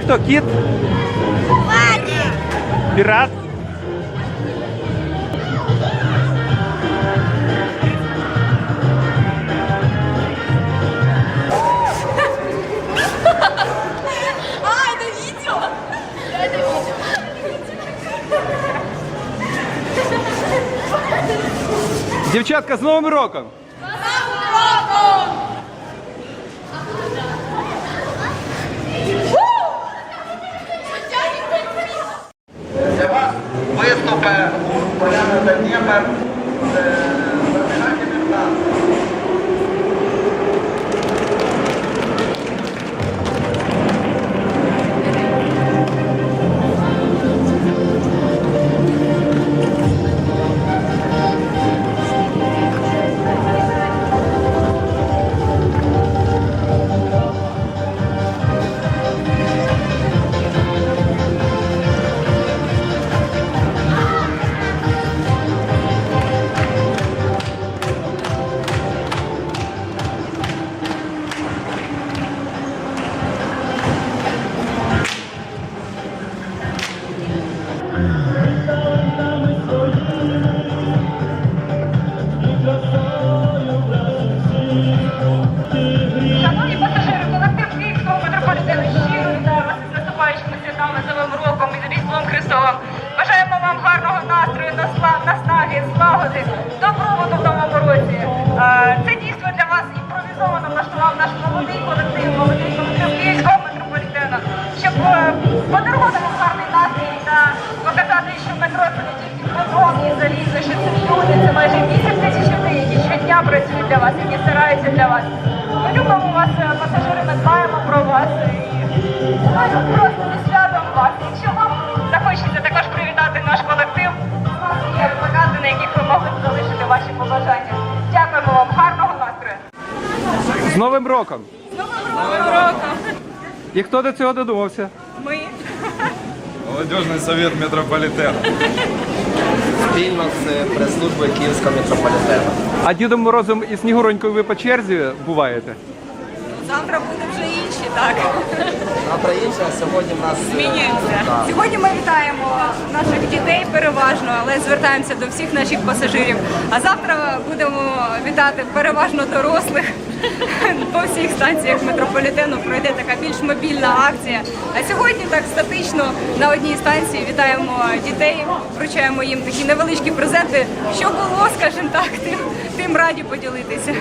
хто кіт? Владик! Пірат? А, это видео? Это видео. Дівчатка, з Новим роком! ولا مبنية پر پر حاکم اقدام з Новим і з Різдвом Христовим. Бажаємо вам гарного настрою, наснаги, злагоди, добробуту в новому році. Це дійство для вас імпровізовано влаштував наш молодий колектив, молодий колектив Київського метрополітену, щоб е, подарувати вам гарний настрій та показати, що метро це не тільки бетон і що це люди, це майже 8 тисяч людей, які щодня працюють для вас, які стараються для вас. Ми любимо вас, е, пасажири, ми дбаємо про вас і вам захочеться також привітати наш колектив, є плакати, на яких ви могли залишити ваші побажання. Дякуємо вам, гарного настрою! З Новим роком! Новим роком! І хто до цього додумався? Ми Молодіжний совет метрополітену. спільно з прес-службою Київського метрополітену. А Дідом Морозом і Снігуронькою ви по черзі буваєте? Завтра буде вже інші, так. Завтра інше, а сьогодні в нас е, Змінюється. Сьогодні ми вітаємо наших дітей переважно, але звертаємося до всіх наших пасажирів. А завтра будемо вітати переважно дорослих. По всіх станціях метрополітену пройде така більш мобільна акція. А сьогодні так статично на одній станції вітаємо дітей, вручаємо їм такі невеличкі презенти. Що було, скажімо так, тим, тим раді поділитися.